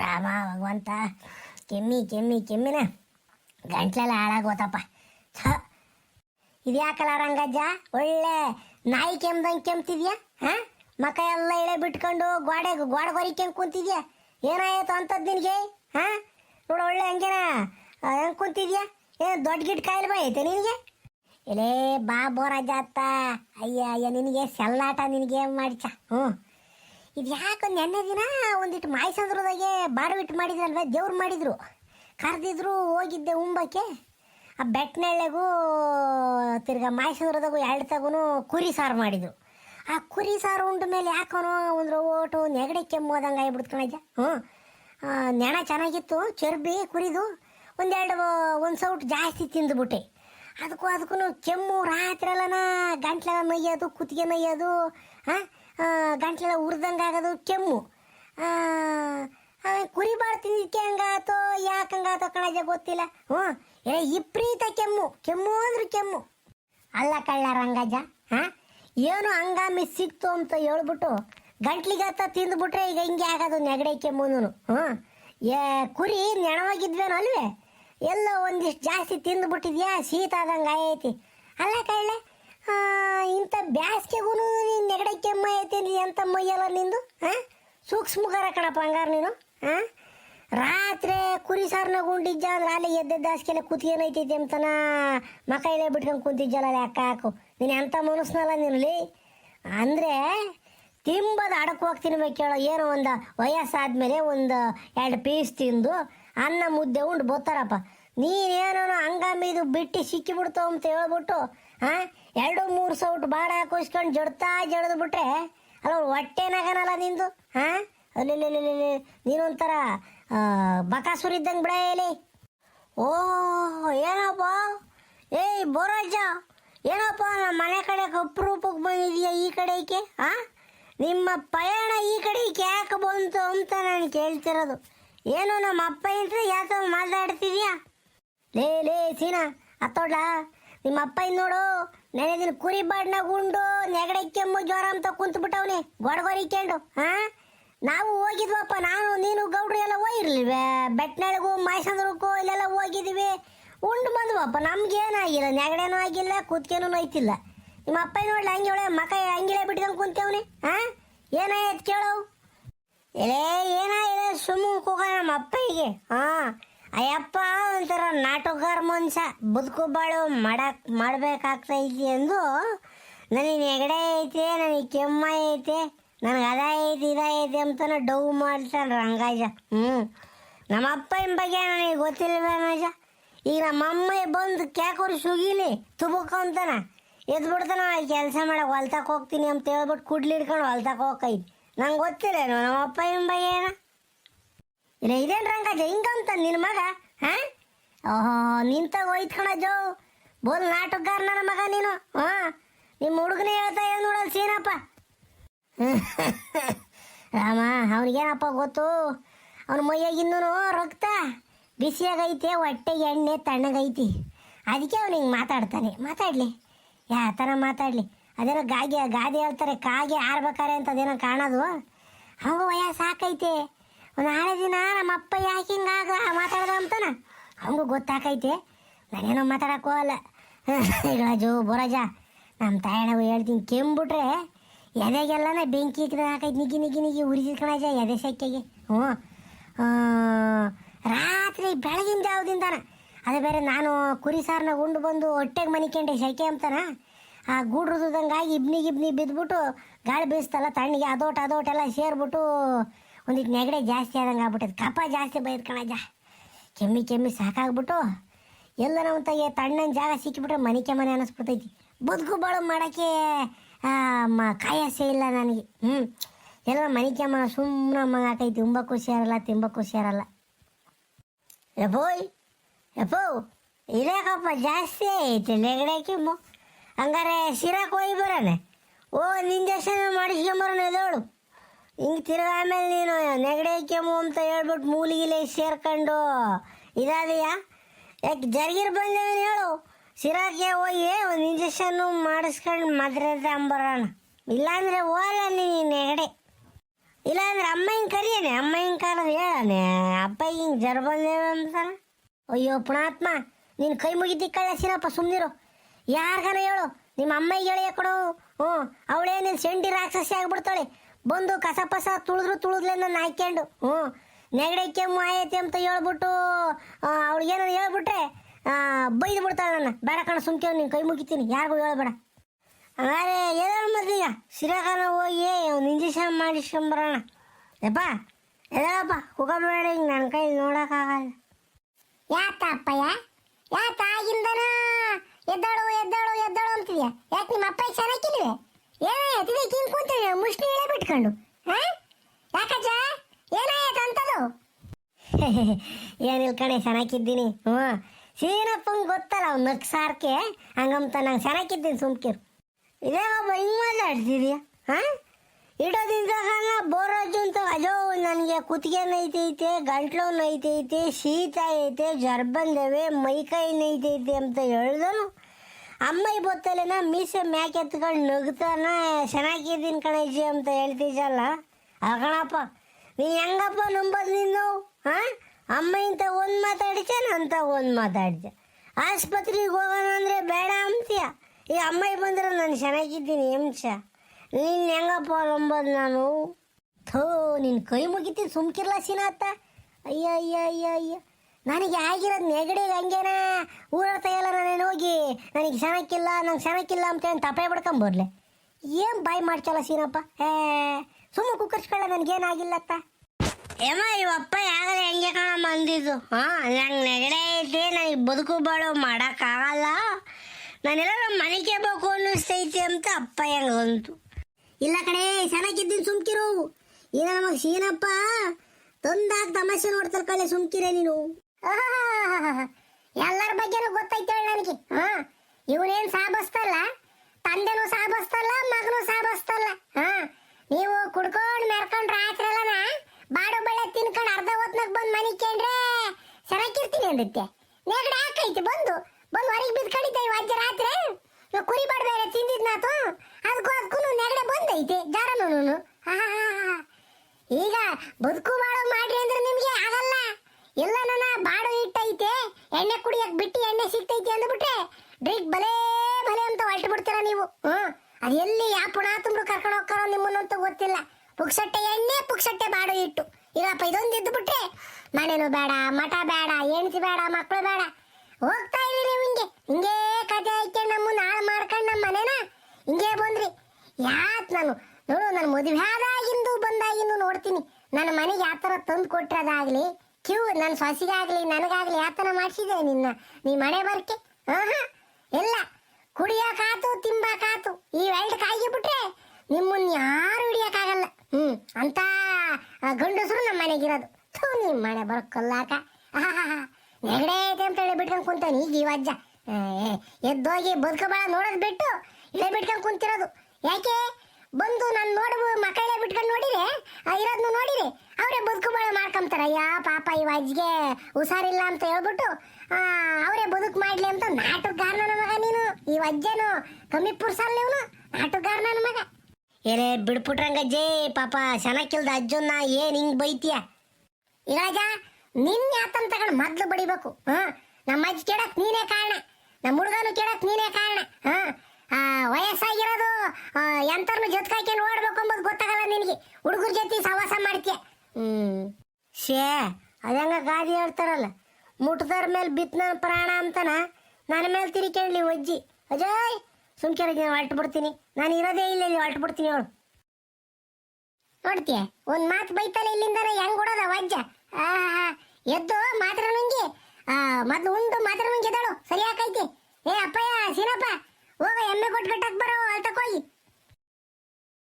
ರಾಮ, ಭಗವಂತ, ಕೆಮ್ಮಿ ಕೆಮ್ಮಿ, ಕೆಮ್ಮಿನ ಗಂಟ್ಲೆಲ್ಲ ಹಾಳಾಗೋತಪ್ಪ. ಇದ್ಯಾಕಲ ರಂಗಜ್ಜ? ಒಳ್ಳೆ ನಾಯಿ ಕೆಮ್ದಂಗೆ ಕೆಮ್ತಿದ್ಯಾ? ಹಾ? ಮಕ ಎಲ್ಲ ಇಳೆ ಬಿಟ್ಕೊಂಡು ಗೋಡೆ ಕೆಮ್ ಕುಂತಿದ್ಯಾ? ಏನಾಯ್ತು ಅಂತದ್ ನಿನ್ಗೆ? ಹಾ? ನೋಡು, ಒಳ್ಳೆ ಹಂಗೇನ ಹೆಂಗ್ ಕುಂತಿದ್ಯಾ? ಏನು ದೊಡ್ಡ ಗಿಟ್ ಕಾಯಿಲೆ ಬೈತೆ ನಿನಗೆ? ಎಲೇ ಬಾ ಬೋರ ಅತ್ತ. ಅಯ್ಯ ಅಯ್ಯ, ನಿನಗೆ ಸೆಲ್ಲಾಟ ನಿನಗೆ ಮಾಡಿಚ ಹ್ಞೂ. ಇದು ಯಾಕೆ ನೆನ್ನೆ ದಿನ ಒಂದಿಟ್ಟು ಮಾಯಸಂದ್ರದಾಗೆ ಬಾಡವಿಟ್ಟು ಮಾಡಿದ್ರಲ್ವ ದೇವ್ರು ಮಾಡಿದ್ರು. ಕರೆದಿದ್ರು ಹೋಗಿದ್ದೆ ಉಂಬಕ್ಕೆ. ಆ ಬೆಟ್ನಳ್ಳೆಗೂ ತಿರ್ಗಾ ಮಾಯಸಂದ್ರದಾಗೂ ಎರಡು ತಗೂ ಕುರಿ ಸಾರು ಮಾಡಿದ್ರು. ಆ ಕುರಿ ಸಾರು ಉಂಡ ಮೇಲೆ ಯಾಕನೋ ಒಂದು ಓಟು ನೆಗಡಿ ಕೆಮ್ಮು ಹೋದಂಗೆ ಆಗಿಬಿಡ್ತು ಕಣಜ್ಜ ಹ್ಞೂ. ನೆಣ ಚೆನ್ನಾಗಿತ್ತು, ಚರ್ಬಿ ಕುರಿದು ಒಂದೆರಡು ಒಂದು ಸೌಟ್ ಜಾಸ್ತಿ ತಿಂದುಬಿಟ್ಟೆ. ಅದಕ್ಕೂ ಅದಕ್ಕೂ ಕೆಮ್ಮು, ರಾತ್ರಿ ಎಲ್ಲನ ಗಂಟ್ಲೆಲ್ಲ ನೊಯ್ಯೋದು, ಕುತ್ತಿಗೆ ನೊಯ್ಯೋದು ಹಾಂ ಗಂಟ್ಲೆಲ್ಲ ಉರ್ದಂಗೆ ಆಗೋದು, ಕೆಮ್ಮು. ಕುರಿ ಬಾಳ ತಿಂದಿದ್ದಕ್ಕೆ ಹಂಗಾತೋ, ಯಾಕೆ ಹಂಗಾತೋ ಕಣಜ ಗೊತ್ತಿಲ್ಲ. ಹ್ಞೂ, ಏ, ವಿಪರೀತ ಕೆಮ್ಮು ಕೆಮ್ಮು ಅಂದ್ರೆ ಕೆಮ್ಮು. ಅಲ್ಲ ಕಳ್ಳ ರಂಗಜ್ಜ ಹಾಂ ಏನು ಹಂಗಾಮಿ ಸಿಕ್ತು ಅಂತ ಹೇಳ್ಬಿಟ್ಟು ಗಂಟ್ಲಿಗತ್ತ ತಿಂದ್ಬಿಟ್ರೆ ಈಗ ಹಿಂಗೆ ಆಗೋದು ನೆಗಡೆ ಕೆಮ್ಮುನು ಹ್ಞೂ, ಏ, ಕುರಿ ನೆಣವಾಗಿದ್ವೇನೋ ಅಲ್ವೇ? ಎಲ್ಲ ಒಂದಿಷ್ಟು ಜಾಸ್ತಿ ತಿಂದ್ಬಿಟ್ಟಿದ್ಯಾ? ಶೀತ ಆದಂಗೆ ಆಗೈತಿ. ಅಲ್ಲ ಕಳ್ಳೆ ಇಂಥ ಬ್ಯಾಸ್ಗೆಗೂ ನೀನು ನೆಗಡೆ ಕೆಮ್ಮ ಐತಿ ಎಂಥ ಮೈಯಲ್ಲ ನಿಂದು ಹಾಂ ಸೂಕ್ಷ್ಮಕರ ಕಣಪ್ಪ ಹಂಗಾರ ನೀನು ಹಾಂ ರಾತ್ರಿ ಕುರಿ ಸಾರ್ನಾಗ ಗುಂಡಿದ್ದ ಅಂದ್ರೆ ಅಲ್ಲಿ ಎದ್ದೆದ್ದ ಹಾಸ್ಕೆಲ್ಲ ಕುತ್ಕೇನೈತೈತಿ ಅಂತನ ಮಕ ಇಳೆ ಬಿಟ್ಕೊಂಡು ಕುಂತಿದ್ದಲ್ಲ ಅಕ್ಕ ಹಾಕು. ನೀನು ಎಂಥ ಮನಸ್ನಲ್ಲ ನೀನಲ್ಲಿ ಅಂದರೆ ತಿಂಬದ ಅಡಕ್ಕೆ ಹೋಗ್ತೀನಿ ಬೇಕು ಕೇಳೋ, ಏನೋ ಒಂದು ವಯಸ್ಸಾದ್ಮೇಲೆ ಒಂದು ಎರಡು ಪೀಸ್ ತಿಂದು ಅನ್ನ ಮುದ್ದೆ ಉಂಡು ಬೋತಾರಪ್ಪ ನೀನೇನೋ ಹಂಗಾಮಿದು ಬಿಟ್ಟು ಸಿಕ್ಕಿಬಿಡ್ತು ಅಂತ ಹೇಳ್ಬಿಟ್ಟು ಹಾಂ ಎರಡು ಮೂರು ಸೌಟ್ ಬಾಡ ಹಾಕೋಸ್ಕೊಂಡು ಜಡ್ತಾ ಜಡ್ದು ಬಿಟ್ರೆ, ಅಲ್ಲ ಹೊಟ್ಟೆನಾಗನಲ್ಲ ನಿಂದು ಹಾಂ ಅಲ್ಲಿ ನೀನೊಂಥರ ಬಕಾಸುರ್ ಇದ್ದಂಗೆ ಬಿಡ ಹೇಳಿ ಓ, ಏನಪ್ಪ? ಏಯ್, ಬೋರಾಜ, ಏನಪ್ಪ ನಮ್ಮ ಮನೆ ಕಡೆ ಅಪರೂಪಕ್ಕೆ ಬಂದಿದೆಯಾ ಈ ಕಡೆಗೆ ಆ? ನಿಮ್ಮ ಪಯಣ ಈ ಕಡೆಗೆ ಯಾಕೆ ಬಂತು ಅಂತ ನಾನು ಕೇಳ್ತಿರೋದು. ಏನು ನಮ್ಮ ಅಪ್ಪ ಇಲ್ರಿ ಯಾಕೆ ಮಾತಾಡ್ತಿದ್ಯಾ? ಲೇ ಲೇ, ಸೀನಾ ಅತ್ತೋಡ ನಿಮ್ಮ ಅಪ್ಪ ಇನ್ ನೋಡು, ನೆನೆ ದಿನ ಕುರಿ ಬಾಡ್ನ ಉಂಡು, ನೆಗಡೆ ಕೆಮ್ಮು, ಜ್ವರ ಅಂತ ಕುಂತು ಬಿಟ್ಟವನೆ ಗೊಡಗೊರಿಕೊಂಡು ಹಾ ನಾವು ಹೋಗಿದ್ವಪ್ಪ, ನಾನು, ನೀನು, ಗೌಡ್ರು ಎಲ್ಲ ಹೋಗಿರ್ಲಿವೆ. ಬೆಟ್ನಳ್ಗೂ ಮೈಸಂದ್ರಕ್ಕು ಇಲ್ಲೆಲ್ಲ ಹೋಗಿದ್ವಿ ಉಂಡು ಬಂದ್ವಪ್ಪ ನಮ್ಗೇನಾಗಿಲ್ಲ ನೆಗಡೆನೂ ಆಗಿಲ್ಲ ಕುತ್ಕೇನು ಐತಿಲ್ಲ. ನಿಮ್ಮ ಅಪ್ಪ ನೋಡ್ಲ ಹಂಗೆ ಒಳ್ಳೆ ಹಂಗಿಳೆ ಬಿಟ್ಕೊಂಡು ಕುಂತೇವ್ನಿ ಹಾ ಏನಾಯ್ತು ಕೇಳು ಏನ ಸುಮ್ಮ ಕೂಗ ನಮ್ಮ ಅಪ್ಪಗೆ ಹಾ, ಅಯ್ಯಪ್ಪ, ಒಂಥರ ನಾಟಕಾರ ಮನುಷ್ಯ ಬದುಕು ಬಾಳು ಮಾಡಕ್ ಮಾಡ್ಬೇಕಾಗ್ತೈತಿ ಎಂದು ನನಗೆ ನೆಗಡೆ ಐತೆ, ನನಗೆ ಕೆಮ್ಮ ಐತೆ, ನನಗೆ ಅದ ಐತೆ, ಇದ ಐತೆ ಅಂತಾನೆ ಡೌ ಮಾಡ್ತಾನೆ ರಂಗಾಜ ಹ್ಞೂ ನಮ್ಮ ಅಪ್ಪನ ಬಗ್ಗೆ ನನಗೆ ಗೊತ್ತಿಲ್ಲ ಗೊತ್ತಿಲ್ವೇನಜ ಈಗ ನಮ್ಮ ಅಮ್ಮ ಬಂದು ಕ್ಯಾಕೋರು ಸುಗಿಲಿ ತುಬಕ್ಕಂತಾನ ಎದ್ಬಿಡ್ತಾನ ಕೆಲಸ ಮಾಡಕ್ಕೆ ಹೊಲ್ತಕ್ಕೆ ಹೋಗ್ತೀನಿ ಅಂತ ಹೇಳ್ಬಿಟ್ಟು ಕುಡ್ಲಿಡ್ಕೊಂಡು ಹೊಲ್ತಕ್ಕೆ ಹೋಗೈತಿ ನಂಗೆ ಗೊತ್ತಿಲ್ಲೇನು ನಮ್ಮ ಅಪ್ಪ ಎಂಬ ಏನ? ಇಲ್ಲ, ಇದೇನು ರಂಗಜ? ಹಿಂಗಂತ ನಿನ್ನ ಮಗ, ಹಾ? ಓಹೋ, ನಿಂತ ಹೋಯ್ತು ಜೋ. ಬೋಲ್ ನಾಟಕಗಾರ ನನ್ನ ಮಗ ನೀನು, ಹಾ? ನಿಮ್ಮ ಹುಡುಗನೇ ಹೇಳ್ತಾ ಏನು ನೋಡಲ್ ಸೀನಪ್ಪ. ರಾಮ ಅವನಿಗೇನಪ್ಪ ಗೊತ್ತು? ಅವನ ಮೈಯಾಗಿನ್ನೂ ರಕ್ತ. ಬಿಸಿಯಾಗೈತೆ, ಹೊಟ್ಟೆಗೆ ಎಣ್ಣೆ ತಣ್ಣಗೈತಿ. ಅದಕ್ಕೆ ಅವ್ನು ಮಾತಾಡ್ತಾನೆ. ಮಾತಾಡಲಿ. ಯಾ ಥರ ಮಾತಾಡಲಿ. ಅದೇನೋ ಗಾಗೆ, ಗಾದೆ ಹೇಳ್ತಾರೆ, ಕಾಗೆ ಆರ್ಬೇಕಾರೆ ಅಂತ ಅದೇನೋ ಕಾಣೋದು. ಹಂಗೂ ವಯ ಸಾಕೈತೆ. ನಾಳೆ ದಿನ ನಮ್ಮ ಅಪ್ಪ ಯಾಕೆ ಹಿಂಗಾಗ ಮಾತಾಡ್ದ ಅಂತಾನ. ಹಂಗೂ ಗೊತ್ತಾಕೈತೆ. ನಾನೇನೋ ಹೋಗಲ್ಲ. ಜೋ ಬೋರಾಜ. ನಮ್ಮ ತಾಯಣ ಹೇಳ್ತೀನಿ ಕೆಂಬಿಟ್ರೆ ಎದೆಗೆಲ್ಲನ ಬೆಂಕಿ ಇಕ್ಕದ ಹಾಕೈತೆ. ನಿಗಿ ನಿಗಿ ನಿಗಿ ಉರಿಸಿದ ಕಣಜ ಎದೆ ಸೆಕ್ಕೆಗೆ. ಹ್ಞೂ. ರಾತ್ರಿ ಬೆಳಗಿನ ಜಾವದಿಂದಾನ. ಅದು ಬೇರೆ ನಾನು ಕುರಿ ಸಾರನ್ನ ಉಂಡು ಬಂದು ಹೊಟ್ಟೆಗೆ ಮನಿಕೊಂಡೆ ಸೆಕೆ ಅಂತಾನ. ಆ ಗೂಡ್ರದಂಗಾಗಿ ಇಬ್ನಿ ಗಿಬ್ನಿ ಬಿದ್ದುಬಿಟ್ಟು ಗಾಳಿ ಬೀಸ್ತಲ್ಲ ತಣ್ಣಿಗೆ ಅದೋಟ ಅದೋಟೆಲ್ಲ ಸೇರಿಬಿಟ್ಟು ಒಂದಿಟ್ಟು ನೆಗಡೆ ಜಾಸ್ತಿ ಆದಂಗೆ ಆಗ್ಬಿಟ್ಟೈತೆ. ಕಪ ಜಾಸ್ತಿ ಬೈದು ಕೆಮ್ಮಿ ಕೆಮ್ಮಿ ಸಾಕಾಗ್ಬಿಟ್ಟು ಎಲ್ಲನ ಒಂತಾಗೆ ತಣ್ಣನ ಜಾಗ ಸಿಕ್ಕಿಬಿಟ್ರೆ ಮನಿಕೆ ಮನೆ ಅನಿಸ್ಬಿಡ್ತೈತಿ. ಬದುಕು ಬಾಳು ಮಾಡೋಕ್ಕೆ ಮ, ಕಾಯಸೆ ಇಲ್ಲ ನನಗೆ. ಹ್ಞೂ ಎಲ್ಲ ಮನಿಕೆ ಮನ ಸುಮ್ಮನೆ ಮಂಗಾಕೈತಿ ಉಂಬಕ್ಕೂ ಸೇರಲ್ಲ, ತಿಂಬಕ್ಕೂ ಸೇರಲ್ಲ. ಎಬೋಯ್ ಎಪ್ಪೋ ಕಪ್ಪ ಜಾಸ್ತಿ ಐತೆ ನೆಗಡೆ ಕೆಮ್ಮು. ಹಂಗಾರೆ ಸಿರಾಕ್ ಹೋಗಿ ಬರೋಣ. ಓ ಇಂಜೆಕ್ಷನ್ ಮಾಡಿಸ್ಕೊಂಬರೋಣ ಎದೋಳು ಹಿಂಗೆ ತಿರ್ಗ ಆಮೇಲೆ ನೀನು ನೆಗಡಿ, ಕೆಮ್ಮು ಅಂತ ಹೇಳ್ಬಿಟ್ಟು ಮೂಲಿಗಿಲೆ ಸೇರ್ಕೊಂಡು ಇದಾದೆಯಾ? ಯಾಕೆ ಜರ್ಗಿರ್ ಬಂದೇವನು ಹೇಳು. ಸಿರಾಕ್ಕೆ ಹೋಗಿ ಒಂದು ಇಂಜೆಕ್ಷನ್ನು ಮಾಡಿಸ್ಕೊಂಡು ಮದ್ರೆ ಅಂಬರೋಣ. ಇಲ್ಲಾಂದರೆ ಓಲ್ಲ ನೀನು ನೆಗಡೆ. ಇಲ್ಲಾಂದ್ರೆ ಅಮ್ಮನ ಅಮ್ಮ ಹಿಂಗೆ ಕರೆದು ಹೇಳನೆ ಅಪ್ಪ ಹಿಂಗೆ ಜರ್ ಬಂದೇವ ಅಂತಾನ ಅಯ್ಯೋ ಪುಣಾತ್ಮ, ನೀನು ಕೈ ಮುಗಿದಿ ಕಳಿಸಿರಪ್ಪ ಸುಮ್ಮನಿರು ಯಾರ್ಗಾನ ಹೇಳು? ನಿಮ್ಮ ಅಮ್ಮಗೆ ಹೇಳಿಯ ಕೊಡು. ಹ್ಞೂ. ಅವಳೇ ನಿನ್ನ ಸೆಂಡಿ ರಾಕ್ಷಸಿ ಆಗಿಬಿಡ್ತಾಳೆ. ಬಂದು ಕಸ ಪಸ ತುಳಿದ್ರು ತುಳಿದ್ಲೆ ನನ್ನ ಹಾಕ್ಯಂಡು ಹ್ಞೂ. ನೆಗಡೆ ಕೆಮ್ಮು ಆಯೈತೆ ಅಂತ ಹೇಳ್ಬಿಟ್ಟು ಅವಳಿಗೇನೋ ಹೇಳ್ಬಿಟ್ರೆ ಬೈದು ಬಿಡ್ತಾಳೆ ನನ್ನ. ಬೇಡ ಕಣ ಸುಮ್ಕೆ ನೀನು ಕೈ ಮುಗಿತೀನಿ. ಯಾರಿಗೂ ಹೇಳ್ಬೇಡ. ಹಂಗಾರೆ ಎದಳ ಮೊದಲಿಗ ಸಿರಕನ ಹೋಗಿ ಒಂದು ಇಂಜೆಕ್ಷನ್ ಮಾಡಿಸ್ಕೊಂಬರೋಣ. ಯಪ್ಪ, ಎದಳಪ್ಪ? ಹೋಗಬೇಡ ಹಿಂಗೆ ನನ್ನ ಕೈ ನೋಡೋಕ್ಕಾಗಲ್ಲ. ಯಾತ ಅಪ್ಪಯ್ಯ ಯಾತ ಆಗಿಂದನ ಎದ್ದಾಳು ಎದ್ದಾಳು ಎದ್ದಾಳು ಯಾಕೆ ನಿಮ್ಮ ಅಪ್ಪ ಚೆನ್ನಾಗಿಲ್ವೇ ಏನಾಯ್ತು ಹಿಂಗೆ ಕೂತೀವಿ ಮುಷ್ಟಿ ಹೇಳ ಬಿಟ್ಕೊಂಡು. ಯಾಕಜ್ಜ? ಏನಾಯ್ತು ಅಂತದು? ಏನಿಲ್ಲ ಕಣೆ ಚೆನ್ನಾಗಿದ್ದೀನಿ ಹ್ಞೂ. ಸೀನಪ್ಪಂಗೆ ಗೊತ್ತಲ್ಲ ಅವ್ನು ನಕ್ಸಾರ್ಕೆ ಹಂಗಂತ ನಾನು ಚೆನ್ನಾಗಿದ್ದೀನಿ ಸುಮ್ಕಿರು. ಇದೇ ಒಬ್ಬ ಹಿಂಗೆ ಮಾತಾಡ್ತಿದ್ಯಾ? ಹಾಂ? ಇಡೋದಿಂದ ಬೋರಜ್ಜು ಅಂತ ಅಜೋ ನನಗೆ ಕುತ್ತಿಗೆ ನೈತೈತೆ ಗಂಟ್ಲು ನೈತೈತೆ ಶೀತ ಐತೆ, ಜರ್ಬಂದವೆ ಮೈಕೈ ನೈತೈತೆ ಅಂತ ಹೇಳ್ದನು. ಅಮ್ಮ ಬೊತ್ತಲೇನ ಮೀಸೆ ಮ್ಯಾಕೆ ಎತ್ಕೊಂಡು ನಗ್ತಾನ ಚೆನ್ನಾಗಿದ್ದೀನಿ ಕಣಜ್ಜಿ ಅಂತ ಹೇಳ್ತಿದ್ದಲ್ಲ ಅಗಣಪ್ಪ ನೀನು ಹೆಂಗಪ್ಪ ನಂಬೋದು ನೀನು? ಹಾಂ ಅಮ್ಮ ಇಂಥ ಒಂದು ಮಾತಾಡಿದ್ದೆ ಅಂತ ಒಂದು ಮಾತಾಡಿದ್ದೆ ಆಸ್ಪತ್ರೆಗೆ ಹೋಗೋಣ ಅಂದರೆ ಬೇಡ ಅಂತೀಯ? ಈ ಅಮ್ಮ ಬಂದರೆ ನಾನು ಚೆನ್ನಾಗಿದ್ದೀನಿ ಎಂಶ ನೀನು ಹೆಂಗಪ್ಪ ನಂಬೋದು ನಾನು? ಥೋ ನಿನ್ನ ಕೈ ಮುಗಿತೀನಿ ಸುಮ್ಕಿರ್ಲ ಅತ್ತ ಅಯ್ಯ ಅಯ್ಯ ಅಯ್ಯ ಅಯ್ಯ ನನಗೆ ಆಗಿರೋದು ನೆಗಡಿಗೆ ಹಂಗೇನ ತಯಾರ ನಾನು ಹೋಗಿ ನನಗೆ ಸಣಕ್ಕಿಲ್ಲ ನಂಗೆ ಸಣಕ್ಕಿಲ್ಲ ಅಂತ ಏನು ತಪೆ ಬಿಡ್ಕೊಂಬರ್ಲೆ ಏನು ಬಾಯ್ ಮಾಡ್ಚಲ್ಲ ಸೀನಪ್ಪ? ಏ ಸುಮ್ಮ ಕುಕ್ಕರ್ಸ್ಕೊಳ್ಳ ನನಗೇನಾಗಿಲ್ಲತ್ತ ಏಮ ಇವಪ್ಪ ಯಾಗಲೇ ಹೆಂಗೆ ಕಾಣಮ್ಮ ಅಂದಿದ್ದು? ಹಾಂ ನಂಗೆ ನೆಗಡೆ ಐತಿ ನನಗೆ ಬದುಕು ಬಾಳು ಮಾಡೋಕ್ಕಾಗಲ್ಲ. ನಾನೆಲ್ಲ ಮನೆಗೆ ಬೇಕು ಅನ್ನಿಸ್ತೈತಿ ಅಂತ ಅಪ್ಪ ಹೆಂಗೆ ಬಂತು ಇಲ್ಲ ಕಡೆ ಸಣಕ್ಕಿದ್ದೀನಿ ಸುಮ್ಕಿರು. ಈಗ ನಮಗೆ ಸೀನಪ್ಪ? ತಂದಾಗ ತಮಾಷೆ ನೋಡ್ತಾರೆ ಕಲೆ ಸುಮ್ಕಿರೆ ನೀನು. ಎಲ್ಲರ ಬಗ್ಗೆನೂ ಗೊತ್ತೈತೆ ನನಗೆ. ಹಾ, ಇವನೇನ್ ಸಾಬಸ್ತಲ್ಲ? ತಂದೆನೂ ಸಾಬಸ್ತಲ್ಲ, ಮಗನು ಸಾಬಸ್ತಲ್ಲ. ಹಾ, ನೀವು ಕುಡ್ಕೊಂಡು ಮೆರ್ಕೊಂಡು ರಾತ್ರಿ ಎಲ್ಲನ ಬಾಡು ಬಳ್ಳೆ ತಿನ್ಕೊಂಡು ಅರ್ಧ ಹೊತ್ನಾಗ ಬಂದು ಮನೆ ಕೇಂದ್ರೆ ಚೆನ್ನಾಗಿರ್ತೀನಿ ಅಂದತ್ತೆ ನೆಗಡೆ ಹಾಕೈತಿ, ಬಂದು. ಬಂದು ಹೊರಗೆ ಕಡಿತೈ ಅಜ್ಜ ರಾತ್ರಿ. ಕುರಿ ಬಾಡ್ ಬೇರೆ ತಿಂದಿದ್ನಾತು ಅದಕ್ಕೂ ಅದಕ್ಕೂ ನೆಗಡೆ ಬಂದೈತೆ ಜಾರನು ಈಗ ಬದುಕು ಮಾಡೋ ಮಾಡ್ರಿ ಅಂದ್ರೆ ನಿಮ್ಗೆ ಆಗಲ್ಲ. ಎಲ್ಲ ನನ್ನ ಕುಡಿಯಕ್ ಬಿಟ್ಟು ಎಣ್ಣೆ ಸಿಗ್ತೈತಿ ಅಂದ್ಬಿಟ್ರೆ ಡ್ರಿಗ್ ಬಲೇ ಬಲೆ ಅಂತ ಹೊರಟು ಬಿಡ್ತೀರ ನೀವು. ಹ್ಮ್ ಅದು ಎಲ್ಲಿ ಯಾ ತುಂಬ ಕರ್ಕೊಂಡು ಹೋಗ್ತಾರೋ ನಿಮ್ಮನ್ನಂತೂ ಗೊತ್ತಿಲ್ಲ. ಪುಕ್ಸಟ್ಟೆ ಎಣ್ಣೆ ಪುಕ್ಸಟ್ಟೆ ಬಾಡು ಇಟ್ಟು ಇಲ್ಲಪ್ಪ, ಇದೊಂದು ಇದ್ದು ಬಿಟ್ರೆ ಮನೇನು ಬೇಡ, ಮಠ ಬೇಡ ಹೆಣ್ತಿ ಬೇಡ ಮಕ್ಕಳು ಬೇಡ. ಹೋಗ್ತಾ ಇದೀರಿ ಹಿಂಗೆ. ಹಿಂಗೆ ಕತೆ ಐತೆ ನಮ್ಮನ್ನ ಹಾಳು ಮಾಡ್ಕೊಂಡು ನಮ್ಮ ಮನೇನ. ಹಿಂಗೆ ಬಂದ್ರಿ. ಯಾತ್ ನಾನು. ನೋಡು, ನನ್ನ ಮದುವೆ ಆದಾಗಿಂದು ಬಂದಾಗಿಂದು ನೋಡ್ತೀನಿ. ನನ್ನ ಮನೆಗೆ ಯಾವ ಥರ ತಂದು ಕೊಟ್ಟಿರೋದಾಗ್ಲಿ ಕ್ಯೂ ನನ್ನ ಸೊಸಿಗಾಗ್ಲಿ ನನಗಾಗ್ಲಿ ಆತನ ಮಾಡಿಸಿದೆ ನಿನ್ನ. ನೀ ಮನೆ ಬರ್ಕೆ. ಆಹಾ ಎಲ್ಲ. ಕುಡಿಯೋಕಾತು, ತಿಂಬಾಕಾತು. ಈ ವೈಲ್ಡ್ ಕಾಯಿ ಬಿಟ್ರೆ ನಿಮ್ಮನ್ನ ಯಾರು ಹಿಡಿಯೋಕ್ಕಾಗಲ್ಲ. ಹ್ಮ್, ಅಂತ ಗಂಡಸರು ನಮ್ಮ ಮನೆಗಿರೋದು. ಥೂ ನಿಮ್ಮ ಮನೆ ಬರೋಕ್ಕಲ್ಲಾಕ ನೆಗಡೆ ಐತೆ ಅಂತ ಹೇಳಿ ಬಿಟ್ಕೊಂಡು ಕುಂತಾನೆ ಈಗ ಈ ಅಜ್ಜ ಎದ್ದೋಗಿ ಬದುಕಬೇಡ ನೋಡೋದು ಬಿಟ್ಟು ಇಳೆ ಬಿಟ್ಕೊಂಡು ಕುಂತಿರೋದು. ಯಾಕೆ? ಬಂದು ನಾನು ನೋಡುವ ಮಕ್ಕಳೇ ಬಿಟ್ಕೊಂಡು ನೋಡಿರಿ? ಇರೋದ್ನು ನೋಡಿರಿ? ಅವರೇ ಬದುಕು ಬಾಳ ಮಾಡ್ಕೊಂತಾರೆ ಅಯ್ಯ, ಪಾಪ, ಈ ಅಜ್ಜಿಗೆ ಹುಷಾರಿಲ್ಲ ಅಂತ ಹೇಳ್ಬಿಟ್ಟು ಅವರೇ ಬದುಕು ಮಾಡ್ಲಿ ಅಂತ ನಾಟಕಗಾರನ ಮಗ ನೀನು. ಈ ಅಜ್ಜನು ಕಮ್ಮಿ ಪುರ್ಸಲ್ಲ ಇವನು. ನಾಟಕಗಾರನ ಮಗ. ಏನೇ ಬಿಡ್ಬಿಟ್ರಂಗಜ್ಜಿ ಪಾಪ ಚೆನ್ನಾಗಿಲ್ದ ಅಜ್ಜನ್ನ ಏನ್ ಹಿಂಗ್ ಬೈತೀಯ? ಇರಾಜ ನಿನ್ ಯಾತನ್ ತಗೊಂಡು ಮೊದ್ಲು ಬಡಿಬೇಕು, ಹ? ನಮ್ಮ ಅಜ್ಜಿ ಕೇಳಕ್ ನೀನೇ ಕಾರಣ. ನಮ್ಮ ಹುಡುಗನು ಕೇಳಕ್ ನೀನೇ ಕಾರಣ ಹ ಆ, ವಯಸ್ಸಾಗಿರೋದು ಆ, ಎಂತರ್ನು ಜೊತ್ಕಾಯ್ಕೊಂಡು ಓಡ್ಬೇಕು ಅಂಬುದು ಗೊತ್ತಾಗಲ್ಲ ನಿನಗೆ. ಹುಡುಗರ ಜೊತೆ ಸವಾಸ ಮಾಡ್ತೀಯ? ಹ್ಮ್. ಶೇ ಅದಂಗ ಗಾದಿ ಹೇಳ್ತಾರಲ್ಲ. ಮುಟ್ಟದರ ಮೇಲೆ ಬಿತ್ತನ ಪ್ರಾಣ ಅಂತನ ನನ್ನ ಮೇಲೆ ತಿರ್ಕೊಂಡ್ಲಿ ಒಜ್ಜಿ ಅಜಯ್ ಸುಮ್ಕೆ ಹೊರಟು ಬಿಡ್ತೀನಿ. ನಾನು ಇರೋದೇ ಇಲ್ಲ ಇಲ್ಲಿ, ಹೊರಟು ಬಿಡ್ತೀನಿ ಅವಳು ನೋಡ್ತೀಯ? ಒಂದ್ ಮಾತು ಬೈತಲ್ಲ ಇಲ್ಲಿಂದ ಹೆಂಗ್ ಕೊಡೋದ ವಜ್ಜ? ಎದ್ದು ಮಾತ್ರ ನುಂಗಿ. ಮೊದ್ಲು ಉಂಡು ಮಾತ್ರ ನುಂಗಿದಳು ಸರಿಯಾಕೈತಿ ಸರಿ ಏ, ಅಪ್ಪಯ್ಯ, ಸೀನಪ್ಪ, ಹೋಗ, ಎಮ್ಮೆ ಕೊಟ್ಟು ಕಟ್ಟಕ್ ಬರೋ ತಕೋಯಿ